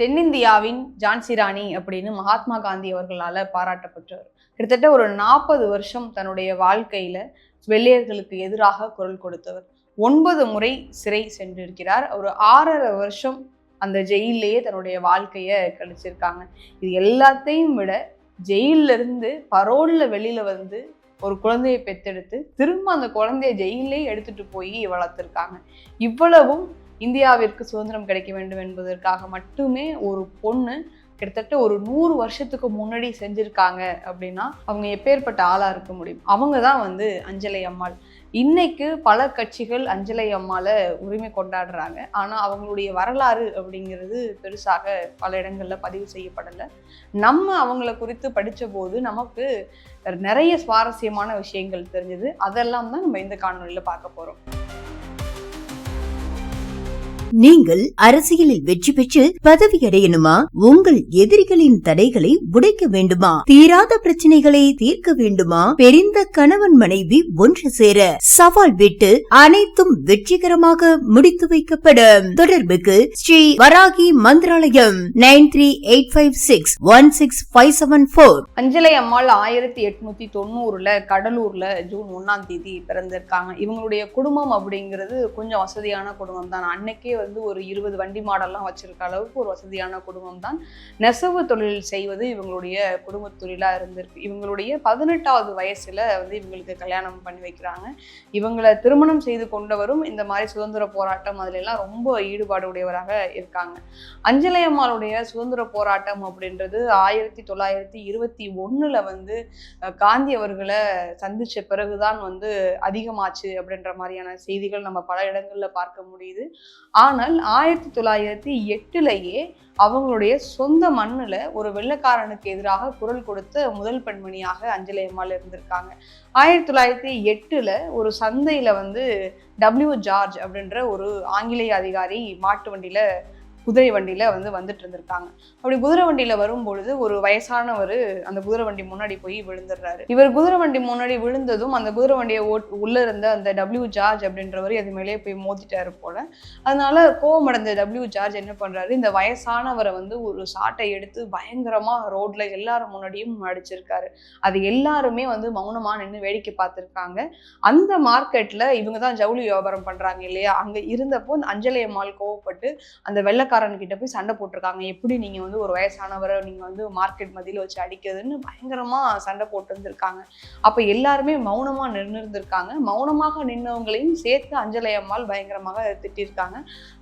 தென்னிந்தியாவின் ஜான்சி ராணி அப்படின்னு மகாத்மா காந்தி அவர்களால் பாராட்டப்பட்டவர். கிட்டத்தட்ட ஒரு நாற்பது வருஷம் தன்னுடைய வாழ்க்கையில் வெள்ளையர்களுக்கு எதிராக குரல் கொடுத்தவர். ஒன்பது முறை சிறை சென்றிருக்கிறார். ஒரு ஆறரை வருஷம் அந்த ஜெயிலேயே தன்னுடைய வாழ்க்கையை கழிச்சிருக்காங்க. இது எல்லாத்தையும் விட ஜெயில்ல இருந்து பரோலில் வெளியில் வந்து ஒரு குழந்தையை பெத்தெடுத்து திரும்ப அந்த குழந்தைய ஜெயிலே எடுத்துட்டு போய் வளர்த்துருக்காங்க. இவ்வளவும் இந்தியாவிற்கு சுதந்திரம் கிடைக்க வேண்டும் என்பதற்காக மட்டுமே ஒரு பொண்ணு கிட்டத்தட்ட ஒரு நூறு வருஷத்துக்கு முன்னாடி செஞ்சுருக்காங்க அப்படின்னா அவங்க எப்பேற்பட்ட ஆளாக இருக்க முடியும்? அவங்க தான் வந்து அஞ்சலை அம்மாள். இன்னைக்கு பல கட்சிகள் அஞ்சலை அம்மாவை உரிமை கொண்டாடுறாங்க. ஆனால் அவங்களுடைய வரலாறு அப்படிங்கிறது பெருசாக பல இடங்களில் பதிவு செய்யப்படலை. நம்ம அவங்கள குறித்து படிச்ச போது நமக்கு நிறைய சுவாரஸ்யமான விஷயங்கள் தெரிஞ்சது. அதெல்லாம் தான் நம்ம இந்த காணொலியில் பார்க்க போகிறோம் நீங்கள் அரசியலில் வெற்றி பெற்று பதவி அடையணுமா உங்கள் எதிரிகளின் தடைகளை உடைக்க வேண்டுமா? தீராத பிரச்சனைகளை தீர்க்க வேண்டுமா? பெரிந்த கணவன் மனைவி ஒன்று சேர சவால் விட்டு அனைத்தும் வெற்றிகரமாக முடித்து வைக்கப்படும். தொடர்புக்கு Shri Varahi Mantralayam nine three eight five six one six five seven four. Anjalai Ammal ஆயிரத்தி எட்நூத்தி தொண்ணூறுல கடலூர்ல ஜூன் ஒன்னாம் தேதி பிறந்திருக்காங்க. இவங்களுடைய குடும்பம் அப்படிங்கிறது கொஞ்சம் வசதியான குடும்பம் தான் அன்னைக்கே வந்து ஒரு இருபது வண்டி மாடல்லாம் வச்சிருக்க அளவுக்கு ஒரு வசதியான குடும்பம் தான் நெசவு தொழில் செய்வது இவங்களுடைய குடும்ப தொழிலாக இருந்திருக்கு. இவங்களுடைய பதினெட்டாவது வயசுல வந்து இவங்களுக்கு கல்யாணம் பண்ணி வைக்கிறாங்க. இவங்களை திருமணம் செய்து கொண்டவரும் இந்த மாதிரி சுதந்திர போராட்டம் அதிலெல்லாம் ரொம்ப ஈடுபாடு உடையவராக இருக்காங்க அஞ்சலையம்மாளுடைய சுதந்திர போராட்டம் அப்படின்றது ஆயிரத்தி தொள்ளாயிரத்தி இருபத்தி ஒண்ணுல வந்து காந்தி அவர்களை சந்திச்ச பிறகுதான் வந்து அதிகமாச்சு அப்படின்ற மாதிரியான செய்திகள் நம்ம பல இடங்கள்ல பார்க்க முடியுது. ஆனால் ஆயிரத்தி தொள்ளாயிரத்தி எட்டுலேயே அவங்களுடைய சொந்த மண்ணில் ஒரு வெள்ளக்காரனுக்கு எதிராக குரல் கொடுத்த முதல் பெண்மணியாக அஞ்சலி அம்மாள் இருந்திருக்காங்க. ஆயிரத்தி தொள்ளாயிரத்தி எட்டில் ஒரு சந்தையில் வந்து டபிள்யூ ஜார்ஜ் அப்படின்ற ஒரு ஆங்கிலேய அதிகாரி மாட்டு வண்டியில் குதிரை வண்டியில் வந்து வந்துட்டு இருந்திருக்காங்க. அப்படி குதிரை வண்டியில் வரும்பொழுது ஒரு வயசானவர் அந்த குதிரை வண்டி முன்னாடி போய் விழுந்துடுறாரு. இவர் குதிரை வண்டி முன்னாடி விழுந்ததும் அந்த குதிரை வண்டியை ஓட் உள்ளே இருந்த அந்த டபிள்யூ ஜார்ஜ் அப்படின்றவர் அது மேலேயே போய் மோதிட்டாரு போல. அதனால கோவமடைந்த டபிள்யூ ஜார்ஜ் என்ன பண்ணுறாரு இந்த வயசானவரை வந்து ஒரு சாட்டை எடுத்து பயங்கரமாக ரோட்ல எல்லாரும் முன்னாடியும் அடிச்சிருக்காரு. அது எல்லாருமே வந்து மௌனமாக நின்று வேடிக்கை பார்த்துருக்காங்க. அந்த மார்க்கெட்டில் இவங்க தான் ஜவுளி வியாபாரம் பண்ணுறாங்க இல்லையா? அங்கே இருந்தப்போ அந்த அஞ்சலி அம்மாள் கோவப்பட்டு அந்த வெள்ளக்கார கிட்ட போய் சண்டை போட்டிருக்காங்க. எப்படி நீங்க வந்து ஒரு வயசானவரை நீங்க வந்து மார்க்கெட் மதியில் வச்சு அடிக்கிறதுன்னு பயங்கரமா சண்டை போட்டு இருந்திருக்காங்க. அப்ப எல்லாருமே மௌனமா நின்று இருந்திருக்காங்க மௌனமாக நின்றவங்களையும் சேர்த்து அஞ்சலி அம்மாள் பயங்கரமாக திட்டிருக்காங்க.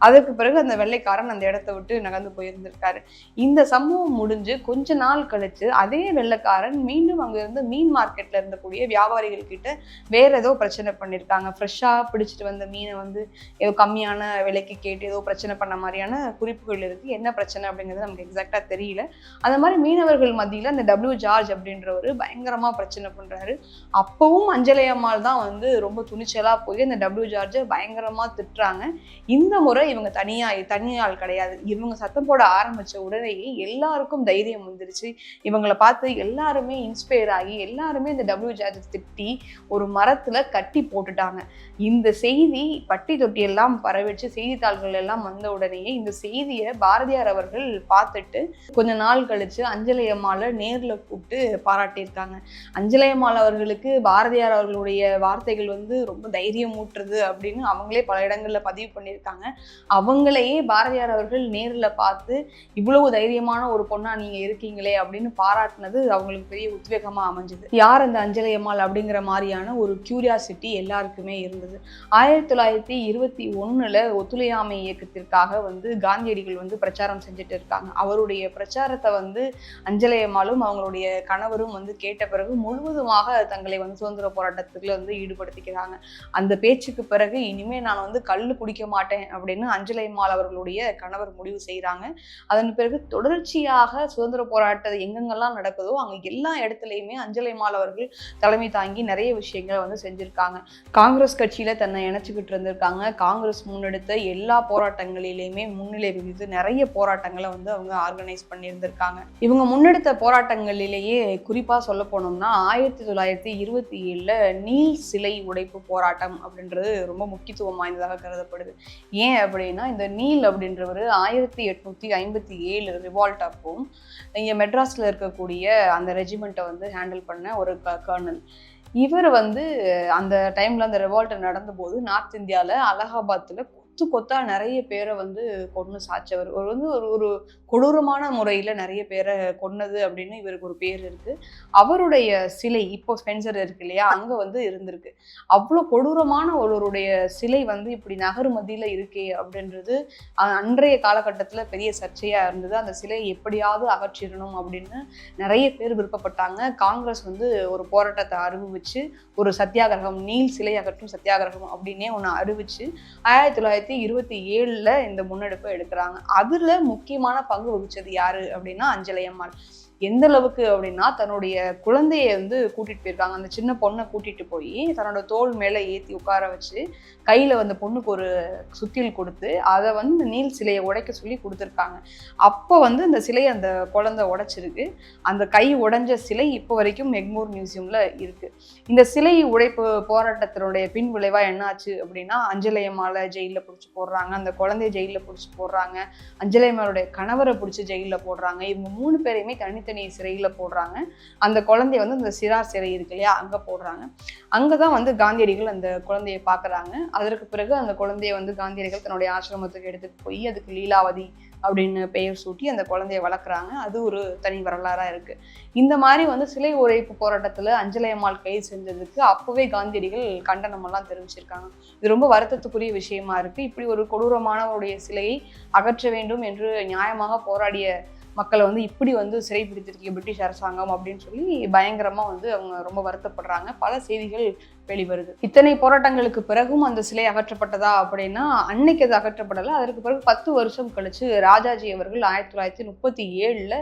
அதற்கு பிறகு அந்த வெள்ளைக்காரன் அந்த இடத்த விட்டு நகர்ந்து போயிருந்திருக்காரு. இந்த சம்பவம் முடிஞ்சு கொஞ்ச நாள் கழிச்சு அதே வெள்ளைக்காரன் மீண்டும் அங்க இருந்து மீன் மார்க்கெட்ல இருந்தக்கூடிய வியாபாரிகள் கிட்ட வேற ஏதோ பிரச்சனை பண்ணிருக்காங்க. ஃப்ரெஷ்ஷா பிடிச்சிட்டு வந்த மீனை வந்து ஏதோ கம்மியான விலைக்கு கேட்டு ஏதோ பிரச்சனை பண்ண மாதிரியான குறிப்புகள் இருக்குது என்ன பிரச்சனை அப்படிங்கிறது நமக்கு எக்ஸாக்டாக தெரியல. அந்த மாதிரி மீனவர்கள் மத்தியில் அந்த டபிள்யூ ஜார்ஜ் அப்படின்றவர் பயங்கரமா பிரச்சனை பண்றாரு. அப்போவும் அஞ்சலி அம்மாள் தான் வந்து ரொம்ப துணிச்சலா போய் அந்த டபிள்யூ ஜார்ஜை பயங்கரமா திட்டுறாங்க. இந்த முறை இவங்க தனியா தனியாள் கிடையாது. இவங்க சத்தம் போட ஆரம்பிச்ச உடனேயே எல்லாருக்கும் தைரியம் வந்துருச்சு. இவங்களை பார்த்து எல்லாருமே இன்ஸ்பயர் ஆகி எல்லாருமே இந்த டபிள்யூ ஜார்ஜை திட்டி ஒரு மரத்தில் கட்டி போட்டுட்டாங்க. இந்த செய்தி பட்டி தொட்டி எல்லாம் பரவிச்சு செய்தித்தாள்கள் எல்லாம் வந்த உடனேயே இந்த செய்தி செய்தியை பாரதியார் அவர்கள் பார்த்துட்டு கொஞ்ச நாள் கழிச்சு அஞ்சலி அம்மாளை நேர்ல கூப்பிட்டு பாராட்டியிருக்காங்க. அஞ்சலி அம்மாள் அவர்களுக்கு பாரதியார் அவர்களுடைய வார்த்தைகள் வந்து ரொம்ப தைரியம் ஊட்டுறது அப்படின்னு அவங்களே பல இடங்கள்ல பதிவு பண்ணியிருக்காங்க. அவங்களையே பாரதியார் அவர்கள் நேர்ல பார்த்து இவ்வளவு தைரியமான ஒரு பொண்ணா நீங்க இருக்கீங்களே அப்படின்னு பாராட்டினது அவங்களுக்கு பெரிய உத்வேகமா அமைஞ்சது. யார் அந்த அஞ்சலி அம்மாள் அப்படிங்கிற மாதிரியான ஒரு கியூரியாசிட்டி எல்லாருக்குமே இருந்தது. ஆயிரத்தி தொள்ளாயிரத்தி இருபத்தி ஒண்ணுல ஒத்துழையாமை இயக்கத்திற்காக வந்து காந்தி காந்தியடிகள் வந்து பிரச்சாரம் செஞ்சுட்டு இருக்காங்க. அவருடைய பிரச்சாரத்தை வந்து அஞ்சலையம்மாலும் அவங்களுடைய கணவரும் வந்து கேட்ட பிறகு முழுவதுமாக தங்களை வந்து சுதந்திர போராட்டத்துக்குள்ள வந்து ஈடுபடுத்திக்கிறாங்க. அந்த பேச்சுக்கு பிறகு இனிமே நான் வந்து கல் குடிக்க மாட்டேன் அப்படின்னு அஞ்சலையம்மாள் அவர்களுடைய கணவர் முடிவு செய்கிறாங்க அதன் பிறகு தொடர்ச்சியாக சுதந்திர போராட்டம் எங்கெங்கெல்லாம் நடக்குதோ அங்கே எல்லா இடத்துலையுமே அஞ்சலி அவர்கள் தலைமை தாங்கி நிறைய விஷயங்களை வந்து செஞ்சுருக்காங்க. காங்கிரஸ் கட்சியில் தன்னை இணைச்சிக்கிட்டு இருந்திருக்காங்க. காங்கிரஸ் முன்னெடுத்த எல்லா போராட்டங்களிலுமே முன்னிலை முற்றுகை விதித்து நிறைய போராட்டங்களை வந்து அவங்க ஆர்கனைஸ் பண்ணியிருந்திருக்காங்க. இவங்க முன்னெடுத்த போராட்டங்களிலேயே குறிப்பாக சொல்ல போனோம்னா ஆயிரத்தி தொள்ளாயிரத்தி இருபத்தி ஏழில் நீல் சிலை உடைப்பு போராட்டம் அப்படின்றது ரொம்ப முக்கியத்துவம் வாய்ந்ததாக கருதப்படுது. ஏன் அப்படின்னா இந்த நீல் அப்படின்றவர் ஆயிரத்தி எட்நூற்றி ஐம்பத்தி ஏழு ரிவால்ட் அப்போ இங்கே மெட்ராஸில் இருக்கக்கூடிய அந்த ரெஜிமெண்ட்டை வந்து ஹேண்டில் பண்ண ஒரு க கர்னல் இவர் வந்து அந்த டைம்ல அந்த ரெவால்ட் நடந்தபோது நார்த் இந்தியாவில் அலகாபாத்தில் கொத்து கொத்தா நிறைய பேரை வந்து கொன்று சாச்சவர். ஒரு வந்து ஒரு ஒரு கொடூரமான முறையில் நிறைய பேரை கொன்னது அப்படின்னு இவருக்கு ஒரு பேர் இருக்கு. அவருடைய சிலை இப்போ ஸ்பென்சர் இருக்கு இல்லையா? அங்கே வந்து இருந்திருக்கு. அவ்வளோ கொடூரமான ஒருவருடைய சிலை வந்து இப்படி நகர்மதியில் இருக்கே அப்படின்றது அன்றைய காலகட்டத்தில் பெரிய சர்ச்சையாக இருந்தது. அந்த சிலையை எப்படியாவது அகற்றிடணும் அப்படின்னு நிறைய பேர் விருப்பப்பட்டாங்க. காங்கிரஸ் வந்து ஒரு போராட்டத்தை அறிவிச்சு ஒரு சத்தியாகிரகம் நீல் சிலை அகற்றும் சத்தியாகிரகம் அப்படின்னே ஒன்று அறிவிச்சு ஆயிரத்தி தொள்ளாயிரத்தி இருபத்தி ஏழில் இந்த முன்னெடுப்பை எடுக்கிறாங்க. அதில் முக்கியமான பங்கு வகிச்சது யாரு அப்படின்னா அஞ்சலை அம்மாள். எந்த அளவுக்கு அப்படின்னா தன்னுடைய குழந்தைய வந்து கூட்டிட்டு போயிருக்காங்க. அந்த சின்ன பொண்ணை கூட்டிட்டு போய் தன்னோட தோல் மேலே ஏற்றி உட்கார வச்சு கையில் அந்த பொண்ணுக்கு ஒரு சுத்தியல் கொடுத்து அதை வந்து இந்த நீல் சிலையை உடைக்க சொல்லி கொடுத்துருக்காங்க. அப்போ வந்து அந்த சிலையை அந்த குழந்தை உடைச்சிருக்கு. அந்த கை உடைஞ்ச சிலை இப்போ வரைக்கும் மெக்மூர் மியூசியம்ல இருக்கு. இந்த சிலை உடைப்பு போராட்டத்தினுடைய பின் விளைவா என்னாச்சு அப்படின்னா அஞ்சலையம்மாவை ஜெயிலில் பிடிச்சி போடுறாங்க. அந்த குழந்தைய ஜெயிலில் பிடிச்சி போடுறாங்க. அஞ்சலையம்மாளுடைய கணவரை பிடிச்சி ஜெயிலில் போடுறாங்க. இவங்க மூணு பேரையுமே தனி தனித்தனி சிறையில் போடுறாங்க. அந்த குழந்தைய வந்து அந்த சிறார் சிறை இருக்கு இல்லையா அங்கே போடுறாங்க. அங்கே தான் வந்து காந்தியடிகள் அந்த குழந்தையை பார்க்குறாங்க அதற்கு பிறகு அந்த குழந்தைய வந்து காந்தியடிகள் தன்னுடைய ஆசிரமத்துக்கு எடுத்துகிட்டு போய் அதுக்கு லீலாவதி அப்படின்னு பெயர் சூட்டி அந்த குழந்தைய வளர்க்குறாங்க அது ஒரு தனி வரலாறாக இருக்குது இந்த மாதிரி வந்து சிலை உரைப்பு போராட்டத்தில் அஞ்சலையம்மாள் கை கைது செஞ்சதுக்கு அப்போவே காந்தியடிகள் கண்டனமெல்லாம் தெரிவிச்சிருக்காங்க. இது ரொம்ப வருத்தத்துக்குரிய விஷயமா இருக்குது இப்படி ஒரு கொடூரமானவருடைய சிலையை அகற்ற வேண்டும் என்று நியாயமாக போராடிய மக்களை வந்து இப்படி வந்து சிறைப்பிடித்திருக்கீங்க பிரிட்டிஷ் அரசாங்கம் அப்படின்னு சொல்லி பயங்கரமாக வந்து அவங்க ரொம்ப வருத்தப்படுறாங்க. பல செய்திகள் வெளிவருது. இத்தனை போராட்டங்களுக்கு பிறகும் அந்த சிலை அகற்றப்பட்டதா அப்படின்னா அன்னைக்கு அது அகற்றப்படலை. அதற்கு பிறகு பத்து வருஷம் கழிச்சு ராஜாஜி அவர்கள் ஆயிரத்தி தொள்ளாயிரத்தி முப்பத்தி ஏழுல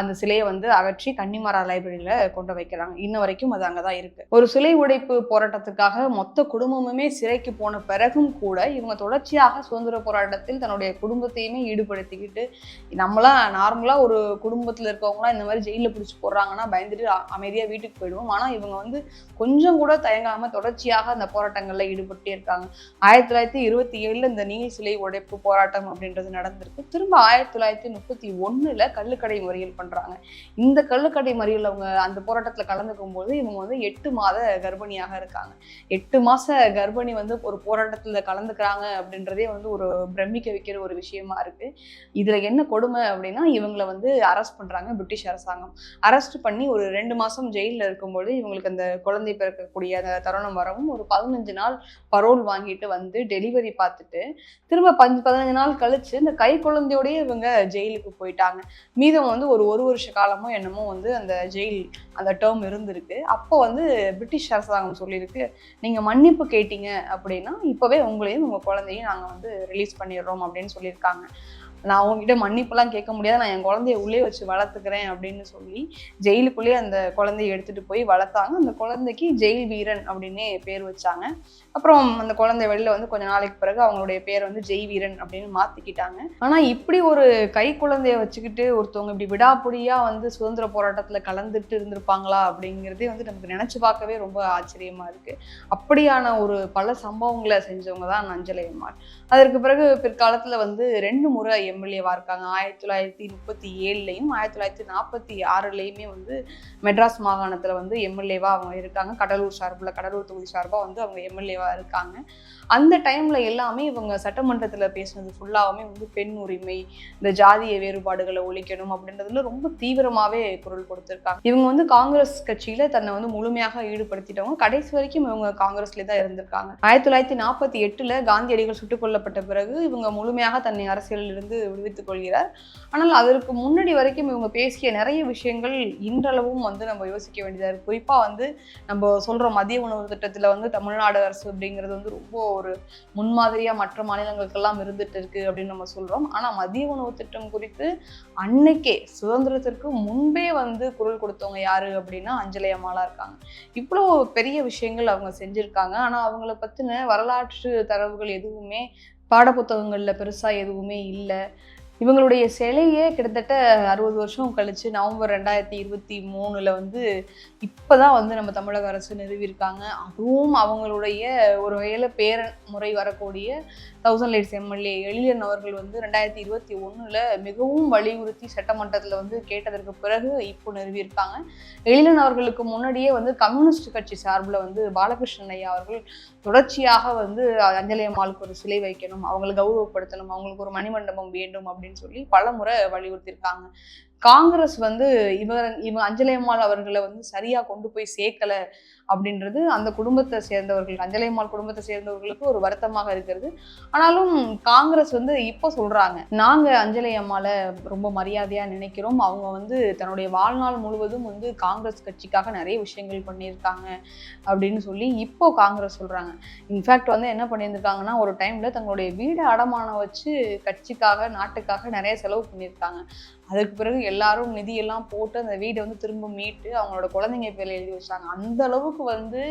அந்த சிலையை வந்து அகற்றி கன்னிமரா லைப்ரரியில கொண்டு வைக்கிறாங்க. இன்ன வரைக்கும் அது அங்கே தான் இருக்கு. ஒரு சிலை உடைப்பு போராட்டத்துக்காக மொத்த குடும்பமுமே சிறைக்கு போன பிறகும் கூட இவங்க தொடர்ச்சியாக சுதந்திர போராட்டத்தில் தன்னுடைய குடும்பத்தையுமே ஈடுபடுத்திக்கிட்டு நம்மளாம் நார்மலாக ஒரு குடும்பத்தில் இருக்கவங்களாம் இந்த மாதிரி ஜெயிலில் பிடிச்சி போடுறாங்கன்னா பயந்துட்டு அமைதியாக வீட்டுக்கு போயிடுவோம். ஆனால் இவங்க வந்து கொஞ்சம் கூட தயங்காமல் தொடர்ச்சியாக அந்த போராட்டங்களில் ஈடுபட்டே இருக்காங்க. ஆயிரத்தி தொள்ளாயிரத்தி இருபத்தி ஏழுல இந்த நீல் சிலை உடைப்பு போராட்டம் அப்படின்றது நடந்திருக்கு. திரும்ப ஆயிரத்தி தொள்ளாயிரத்தி முப்பத்தி ஒண்ணுல கள்ளுக்கடை மறியல் பண்றாங்க. இந்த கள்ளுக்கடை மறியல் அவங்க அந்த போராட்டத்தில் கலந்துக்கும் போது இவங்க வந்து எட்டு மாத கர்ப்பிணியாக இருக்காங்க. எட்டு மாச கர்ப்பிணி வந்து ஒரு போராட்டத்துல கலந்துக்கிறாங்க அப்படின்றதே வந்து ஒரு பிரமிக்க வைக்கிற ஒரு விஷயமா இருக்கு. இதுல என்ன கொடுமை அப்படின்னா இவங்களை வந்து அரெஸ்ட் பண்றாங்க பிரிட்டிஷ் அரசாங்கம். அரெஸ்ட் பண்ணி ஒரு ரெண்டு மாசம் ஜெயிலில் இருக்கும்போது இவங்களுக்கு அந்த குழந்தை பிறக்கக்கூடிய அந்த தருணம் வரவும் ஒரு பதினஞ்சு நாள் பரோல் வாங்கிட்டு வந்து டெலிவரி பார்த்துட்டு திரும்ப பஞ்சு பதினஞ்சு நாள் கழிச்சு இந்த கை குழந்தையோடய இவங்க ஜெயிலுக்கு போயிட்டாங்க. மீதம் வந்து ஒரு ஒரு வருஷ காலமோ என்னமோ வந்து அந்த ஜெயில் அந்த டேர்ம் இருந்திருக்கு. அப்போ வந்து பிரிட்டிஷ் அரசாங்கம் சொல்லியிருக்கு நீங்கள் மன்னிப்பு கேட்டீங்க அப்படின்னா இப்போவே உங்களையும் உங்கள் குழந்தையும் நாங்கள் வந்து ரிலீஸ் பண்ணிடுறோம் அப்படின்னு சொல்லியிருக்காங்க. நான் அவங்ககிட்ட மன்னிப்புலாம் கேட்க முடியாது. நான் என் குழந்தைய உள்ளே வச்சு வளர்த்துக்கிறேன் அப்படின்னு சொல்லி ஜெயிலுக்குள்ளேயே அந்த குழந்தைய எடுத்துட்டு போய் வளர்த்தாங்க. அந்த குழந்தைக்கு ஜெயில் வீரன் அப்படின்னே பேர் வச்சாங்க. அப்புறம் அந்த குழந்தை வெளியில வந்து கொஞ்ச நாளைக்கு பிறகு அவங்களுடைய பேர் வந்து ஜெய் வீரன் அப்படின்னு மாத்திக்கிட்டாங்க. ஆனா இப்படி ஒரு கை குழந்தைய வச்சுக்கிட்டு ஒருத்தவங்க இப்படி விடாப்புடியா வந்து சுதந்திர போராட்டத்துல கலந்துட்டு இருந்திருப்பாங்களா அப்படிங்கிறதே வந்து நமக்கு நினைச்சு பார்க்கவே ரொம்ப ஆச்சரியமா இருக்கு. அப்படியான ஒரு பல சம்பவங்களை செஞ்சவங்க தான் அஞ்சலை அம்மாள். அதற்கு பிறகு பிற்காலத்துல வந்து ரெண்டு முறை எம்எல்ஏவா இருக்காங்க. ஆயிரத்தி தொள்ளாயிரத்தி முப்பத்தி ஏழுலையும் ஆயிரத்தி தொள்ளாயிரத்தி நாற்பத்தி ஆறுலேயுமே வந்து மெட்ராஸ் மாகாணத்துல வந்து எம்எல்ஏவா அவங்க இருக்காங்க. கடலூர் சார்பில் கடலூர் தொகுதி சார்பா வந்து அவங்க எம்எல்ஏவா இருக்காங்க. அந்த டைம்ல எல்லாமே இவங்க சட்டமன்றத்துல பேசினது ஃபுல்லாவுமே வந்து பெண் உரிமை இந்த ஜாதிய வேறுபாடுகளை ஒழிக்கணும் அப்படின்றதுல ரொம்ப தீவிரமாவே குரல் கொடுத்திருக்காங்க. இவங்க வந்து காங்கிரஸ் கட்சியில தன்னை வந்து முழுமையாக ஈடுபடுத்திட்டவங்க. கடைசி வரைக்கும் இவங்க காங்கிரஸ்ல தான் இருந்திருக்காங்க. ஆயிரத்தி தொள்ளாயிரத்தி நாற்பத்தி எட்டுல காந்தியடிகள் சுட்டுக் கொல்லப்பட்ட பிறகு இவங்க முழுமையாக தன்னை அரசியலில் இருந்து விடுவித்துக் கொள்கிறார். ஆனால் அதற்கு முன்னாடி வரைக்கும் இவங்க பேசிய நிறைய விஷயங்கள் இன்றளவும் வந்து நம்ம யோசிக்க வேண்டியதாக இருக்கு. குறிப்பாக வந்து நம்ம சொல்கிற மதிய உணவு திட்டத்தில் வந்து தமிழ்நாடு அரசு அப்படிங்கிறது வந்து ரொம்ப ஒரு முன்மாதிரியாக மற்ற மாநிலங்களுக்கெல்லாம் இருந்துட்டு இருக்குது அப்படின்னு நம்ம சொல்கிறோம் ஆனால் மதிய உணவு திட்டம் குறித்து அன்னைக்கே சுதந்திரத்திற்கு முன்பே வந்து குரல் கொடுத்தவங்க யாரு அப்படின்னா அஞ்சலி அம்மாலாம் இருக்காங்க. இவ்வளோ பெரிய விஷயங்கள் அவங்க செஞ்சுருக்காங்க. ஆனால் அவங்கள பற்றின வரலாற்று தரவுகள் எதுவுமே பாடப்புத்தகங்களில் பெருசாக எதுவுமே இல்லை. இவங்களுடைய சிலையே கிட்டத்தட்ட அறுபது வருஷம் கழிச்சு நவம்பர் ரெண்டாயிரத்தி இருபத்தி மூணுல வந்து இப்பதான் வந்து நம்ம தமிழக அரசு நிறுவியிருக்காங்க. அதுவும் அவங்களுடைய ஒரு வகையில் பேர முறை வரக்கூடிய தௌசண்ட் லைட்ஸ் எம்எல்ஏ எழிலன் அவர்கள் வந்து ரெண்டாயிரத்தி இருபத்தி ஒன்றில் மிகவும் வலியுறுத்தி சட்டமன்றத்தில் வந்து கேட்டதற்கு பிறகு இப்போ நிறுவியிருக்காங்க. எழிலன் அவர்களுக்கு முன்னாடியே வந்து கம்யூனிஸ்ட் கட்சி சார்பில் வந்து பாலகிருஷ்ணன் ஐயா அவர்கள் தொடர்ச்சியாக வந்து அஞ்சலி அம்மாளுக்கு ஒரு சிலை வைக்கணும் அவங்களை கௌரவப்படுத்தணும் அவங்களுக்கு ஒரு மணிமண்டபம் வேண்டும் அப்படின்னு சொல்லி பல முறை வலியுறுத்தியிருக்காங்க. காங்கிரஸ் வந்து இவர் இவங்க அஞ்சலி அம்மாள் அவர்களை வந்து சரியா கொண்டு போய் சேர்க்கல. அப்படின்றது அந்த குடும்பத்தை சேர்ந்தவர்கள் அஞ்சலையம்மாள் குடும்பத்தை சேர்ந்தவர்களுக்கு ஒரு வருத்தமாக இருக்கிறது. ஆனாலும் காங்கிரஸ் வந்து இப்போ சொல்கிறாங்க நாங்கள் அஞ்சலி ரொம்ப மரியாதையாக நினைக்கிறோம். அவங்க வந்து தன்னுடைய வாழ்நாள் முழுவதும் வந்து காங்கிரஸ் கட்சிக்காக நிறைய விஷயங்கள் பண்ணியிருக்காங்க அப்படின்னு சொல்லி இப்போ காங்கிரஸ் சொல்கிறாங்க இன்ஃபேக்ட் வந்து என்ன பண்ணியிருந்திருக்காங்கன்னா ஒரு டைமில் தங்களுடைய வீடை அடமானம் வச்சு கட்சிக்காக நாட்டுக்காக நிறைய செலவு பண்ணியிருக்காங்க. அதுக்கு பிறகு எல்லாரும் நிதியெல்லாம் போட்டு அந்த வீடை வந்து திரும்ப மீட்டு அவங்களோட குழந்தைங்க பேரில் எழுதி வச்சாங்க. அந்த அளவுக்கு வந்து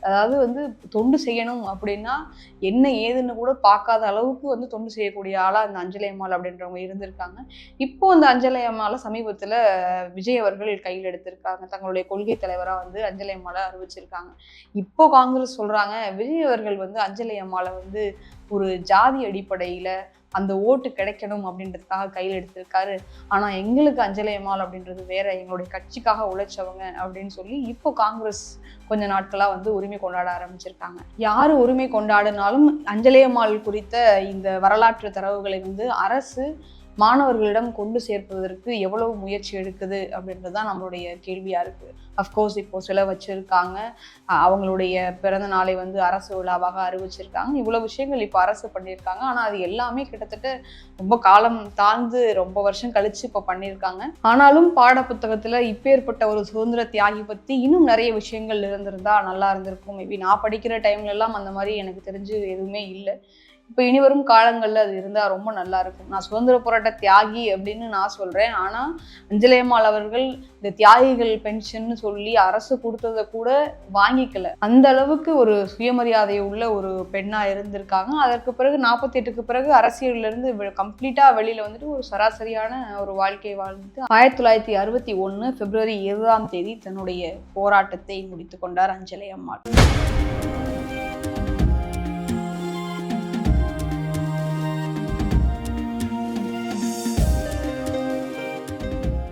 அதாவது வந்து தொண்டு செய்யணும் அப்படின்னா என்ன ஏதுன்னு கூட பார்க்காத அளவுக்கு வந்து தொண்டு செய்யக்கூடிய ஆளாக அந்த அஞ்சலி அம்மாள் அப்படின்றவங்க இருந்திருக்காங்க. இப்போ அந்த அஞ்சலி சமீபத்தில் சமீபத்துல விஜய் அவர்கள் கையில் எடுத்திருக்காங்க. தங்களுடைய கொள்கை தலைவராக வந்து அஞ்சலி அறிவிச்சிருக்காங்க. இப்போ காங்கிரஸ் சொல்கிறாங்க விஜய் அவர்கள் வந்து அஞ்சலி வந்து ஒரு ஜாதி அடிப்படையில் அந்த ஓட்டு கிடைக்கணும் அப்படின்றதுக்காக கையில் எடுத்திருக்காரு. ஆனால் எங்களுக்கு அஞ்சலி அம்மாள் அப்படின்றது வேற எங்களுடைய கட்சிக்காக உழைச்சவங்க அப்படின்னு சொல்லி இப்போ காங்கிரஸ் கொஞ்ச நாட்களாக வந்து உரிமை கொண்டாட ஆரம்பிச்சிருக்காங்க. யார் உரிமை கொண்டாடினாலும் அஞ்சலி அம்மாள் குறித்த இந்த வரலாற்று தரவுகளை வந்து அரசு மாணவர்களிடம் கொண்டு சேர்ப்பதற்கு எவ்வளவு முயற்சி எடுக்குது அப்படின்றது தான் நம்மளுடைய கேள்வியா இருக்கு. அஃப்கோர்ஸ் இப்போ சில வச்சிருக்காங்க. அவங்களுடைய பிறந்த நாளை வந்து அரசு விழாவாக அறிவிச்சிருக்காங்க. இவ்வளவு விஷயங்கள் இப்போ அரசு பண்ணியிருக்காங்க. ஆனா அது எல்லாமே கிட்டத்தட்ட ரொம்ப காலம் தாழ்ந்து ரொம்ப வருஷம் கழிச்சு இப்போ பண்ணியிருக்காங்க. ஆனாலும் பாட புத்தகத்துல இப்பேற்பட்ட ஒரு சுதந்திர தியாகி பத்தி இன்னும் நிறைய விஷயங்கள் இருந்திருந்தா நல்லா இருந்திருக்கும். மேபி நான் படிக்கிற டைம்ல எல்லாம் அந்த மாதிரி எனக்கு தெரிஞ்சு எதுவுமே இல்லை. இப்போ இனி வரும் காலங்களில் அது இருந்தால் ரொம்ப நல்லா இருக்கும். நான் சுதந்திர போராட்ட தியாகி அப்படின்னு நான் சொல்கிறேன் ஆனால் அஞ்சலியம்மாள் அவர்கள் இந்த தியாகிகள் பென்ஷன் சொல்லி அரசு கொடுத்ததை கூட வாங்கிக்கல. அந்த அளவுக்கு ஒரு சுயமரியாதை உள்ள ஒரு பெண்ணாக இருந்திருக்காங்க. அதற்கு பிறகு நாற்பத்தி எட்டுக்கு பிறகு அரசியலிருந்து கம்ப்ளீட்டாக வெளியில் வந்துட்டு ஒரு சராசரியான ஒரு வாழ்க்கை வாழ்ந்துட்டு ஆயிரத்தி தொள்ளாயிரத்தி அறுபத்தி ஒன்று பிப்ரவரி இருபதாம் தேதி தன்னுடைய போராட்டத்தை முடித்து கொண்டார் அஞ்சலி அம்மாள்